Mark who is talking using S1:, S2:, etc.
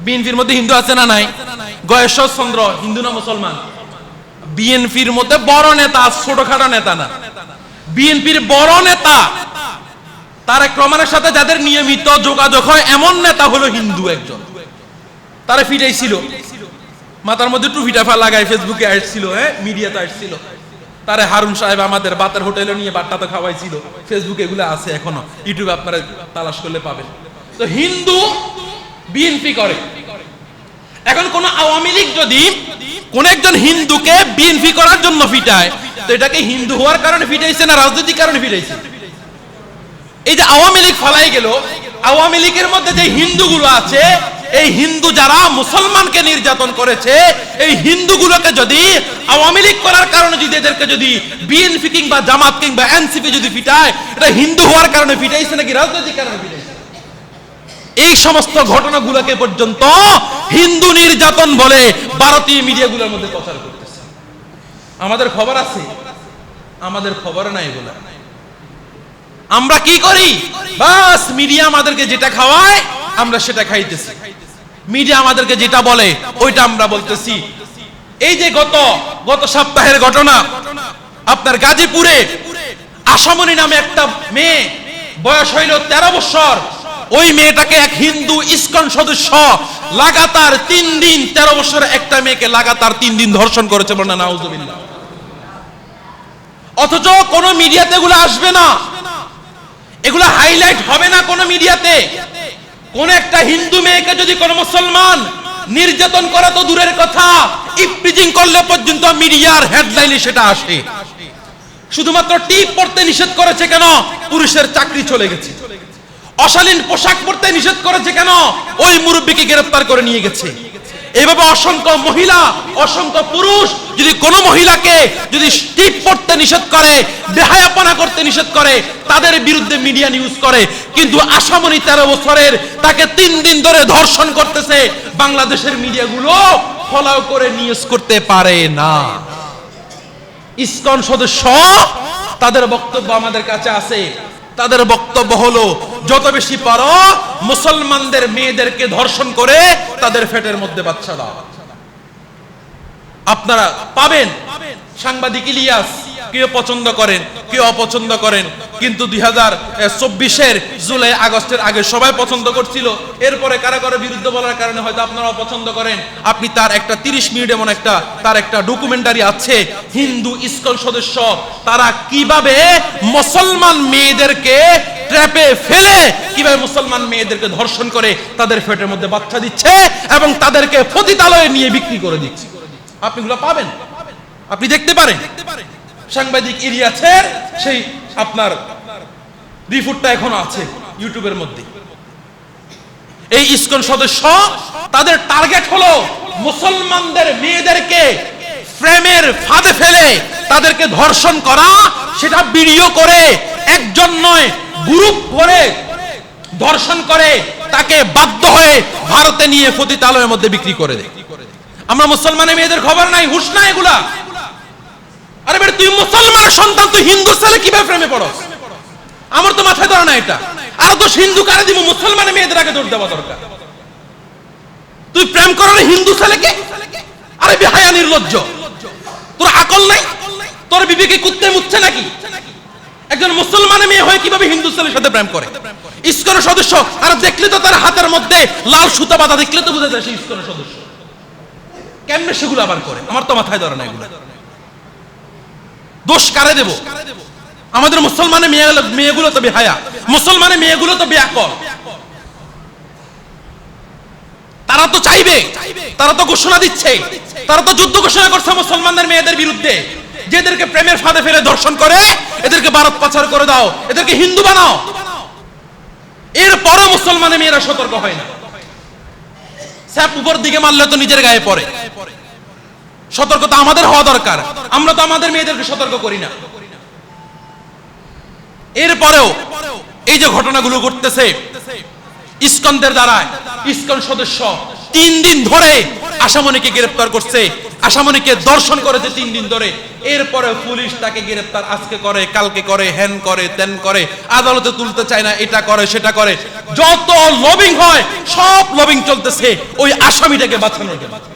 S1: বিএনপির মধ্যে হিন্দু আছে না নাই? গয়েশ্বর চন্দ্র, হিন্দু না মুসলমান? বিএনপির মধ্যে বড় নেতা, ছোটখাটো নেতা না। বিএনপির বড় নেতা তারেক রহমানের সাথে যাদের নিয়মিত যোগাযোগ হয়, এমন নেতা হলো হিন্দু একজন। তারা ফিটাইছিল। মাথার মধ্যে টুপিটা ফা লাগাই ফেসবুকে আসছিল হ্যাঁ? মিডিয়াতে আসছিল। তারে হারুন সাহেব আমাদের বাতের হোটেলে নিয়ে বাট্টা তো খাওয়াইছিল। ফেসবুকে এগুলো আছে এখনও। ইউটিউবে আপনারা তালাশ করলে পাবেন। তো হিন্দু বিএনপি করে। এখন কোন আওয়ামী লীগ যদি কোন একজন হিন্দুকে বিএনপি করার জন্য ফিটায়, তো এটাকে হিন্দু হওয়ার কারণে ফিটাইছে না রাজনৈতিক কারণে ফিটাইছে? এই যে আওয়ামী লীগ ফলাই গেল, আওয়ামী লীগের মধ্যে যে হিন্দুগুলো আছে, এই হিন্দু যারা মুসলমানকে নির্যাতন করেছে, এই হিন্দুগুলোকে যদি আওয়ামী লীগ করার কারণে যদি এদেরকে যদি বিএনপি কিংবা জামাত কিংবা এনসিপি যদি ফিটায়, এটা হিন্দু হওয়ার কারণে ফিটাইছে নাকি রাজনৈতিক কারণে ফিটাইছে? এই সমস্ত ঘটনাগুলোকে পর্যন্ত হিন্দু নির্যাতন বলে ভারতীয় মিডিয়াগুলোর মধ্যে প্রচার করতেছে। আমাদের খবর আছে, আমাদের খবর নাই এগুলা। আমরা কি করি? বাস, মিডিয়া আমাদেরকে যেটা খাওয়ায়, আমরা সেটা খাইতেছি। মিডিয়া আমাদেরকে যেটা বলে, ওইটা আমরা বলতেছি। এই যে গত গত সপ্তাহের ঘটনা, আপনার গাজীপুরে আসামনি নামে একটা মেয়ে, বয়স হইল তেরো বছর। ওই মেয়েটাকে এক হিন্দু ইস্কন সদস্য লাগাতার তিন দিন, তেরো বছর একটা মেয়েকে লাগাতার তিন দিন ধর্ষণ করেছে বলে না নাউজুবিল্লাহ। অথচ কোন মিডিয়াতে এগুলো আসবে না। এগুলো হাইলাইট হবে না কোনো মিডিয়াতে। কোন একটা হিন্দু মেয়েকে যদি কোন মুসলমান নির্যাতন করা তো দূরের কথা ইপ্রিজিং করলে পর্যন্ত মিডিয়ার হেডলাইনে সেটা আসে। শুধুমাত্র টিপ পড়তে নিষেধ করেছে কেন? পুরুষের চাকরি চলে গেছে। অশালীন পোশাক পরতে নিষেধ করেছে কেন? ওই মুরব্বীকে গ্রেফতার করে নিয়ে গেছে। এইভাবে অসংখ্য মহিলা, অসংখ্য পুরুষ যদি কোনো মহিলাকে যদি স্টিপ পড়তে নিষেধ করে, বেহায়াপনা করতে নিষেধ করে, তাদের বিরুদ্ধে মিডিয়া নিউজ করে। কিন্তু আসামনি তেরো বছরের তাকে তিন দিন ধরে ধর্ষণ করতেছে, বাংলাদেশের মিডিয়াগুলো ফলাও করে নিউজ করতে পারে না। ইসকন সদস্য, তাদের বক্তব্য আমাদের কাছে আছে। তাদের বক্তব্য হলো, যত বেশি পারো, মুসলমানদের মেয়েদেরকে ধর্ষণ করে তাদের ফেটের মধ্যে বাচ্চা দাও। আপনারা পাবেন সাংবাদিক ইলিয়াস। কেউ পছন্দ করেন, কেউ অপছন্দ করেন। কিন্তু দুই হাজার চব্বিশের জুলাই, আগস্টের আগে সবাই পছন্দ করছিল। এরপরে কারা কারও বিরুদ্ধে বলার কারণে হয়তো আপনারা অপছন্দ করেন। আপনি তার একটা তিরিশ মিনিট এমন একটা, তার একটা ডকুমেন্টারি আছে, হিন্দু ইস্কন সদস্য। তারা কীভাবে মুসলমান মেয়েদেরকে ট্র্যাপে ফেলে, কীভাবে মুসলমান মেয়েদেরকে ধর্ষণ করে তাদের ফেটের মধ্যে বাচ্চা দিচ্ছে এবং তাদেরকে পতিতালয়ে নিয়ে বিক্রি করে দিচ্ছে। আপনি পাবেন? আপনি দেখতে পারেন? সাংবাদিক ইলিয়াসের সেই আপনার রিপোর্টটা এখনও আছে ইউটিউবের মধ্যে। এই ইসকন সদস্য, তাদের টার্গেট হলো মুসলমানদের মেয়েদেরকে ফ্রেমের ফাঁদে ফেলে তাদেরকে ধর্ষণ করা, সেটা ভিডিও করে একজন নয়, গ্রুপ করে ধর্ষণ করে তাকে বাধ্য হয়ে ভারতে নিয়ে পতিতালয়ের মধ্যে বিক্রি করে দেয়। আমরা মুসলমানের মেয়েদের খবর নাই, হুশ না এগুলা। আরে বেটা, তুই মুসলমানের সন্তান, তুই হিন্দু ছেলে কীভাবে প্রেমে পড়স? আমার তো মাথায় ধরে না এটা। আর তো হিন্দু কারে দিব মুসলমানের মেয়েদের আগে দৌড় দেওয়া দরকার। তুই প্রেম করার হিন্দু ছেলেকে? আরে বিহায়া, নির্লজ্জ। তোর আকল নাই? তোর বিবেকে কুত্তে মুচ্ছে নাকি? একজন মুসলমানের মেয়ে হয়ে কীভাবে হিন্দু ছেলের সাথে প্রেম করে? ইস্কনের সদস্য, আর দেখলে তো তার হাতের মধ্যে লাল সুতা বাঁধা, দেখলে তো বোঝা যায় সে ইস্কনের সদস্য। কেমনে সেগুলো আবার করে? আমার তো মাথায় ধরে না এগুলো। দোষ কারে দেব? আমাদের মুসলমানের মেয়েগুলো মেয়েগুলো তো বেহায়া। মুসলমানের মেয়েগুলো তো বেয়াকল। তারা তো চাইবে, তারা তো ঘোষণা দিচ্ছে, তারা তো যুদ্ধ ঘোষণা করছে মুসলমানদের মেয়েদের বিরুদ্ধে। যে এদেরকে প্রেমের ফাঁদে ফেলে ধর্ষণ করে, এদেরকে ভারত পাচার করে দাও, এদেরকে হিন্দু বানাও। এরপরও মুসলমানের মেয়েরা সতর্ক হয় না। স্যাপ উপর দিকে মারলে তো নিজের গায়ে পড়ে। সতর্কতা আমাদের হওয়া দরকার। আমরা তো আমাদের মেয়েদেরকে সতর্ক করি না। এরপরেও এই যে ঘটনাগুলো ঘটতেছে, ইস্কনদের দ্বারা ইস্কন সদস্য তিন দিন ধরে আসামনিকে গ্রেফতার করছে আসামনিকে দর্শন করেছে তিন দিন ধরে। এরপরে পুলিশ তাকে গ্রেপ্তার আজকে করে, কালকে করে হ্যান করে, তেন করে, আদালতে তুলতে চায় না, এটা করে, সেটা করে। যত লবিং হয়, সব লবিং চলতেছে, ওই আসামিটাকে বাঁচানোর জন্য।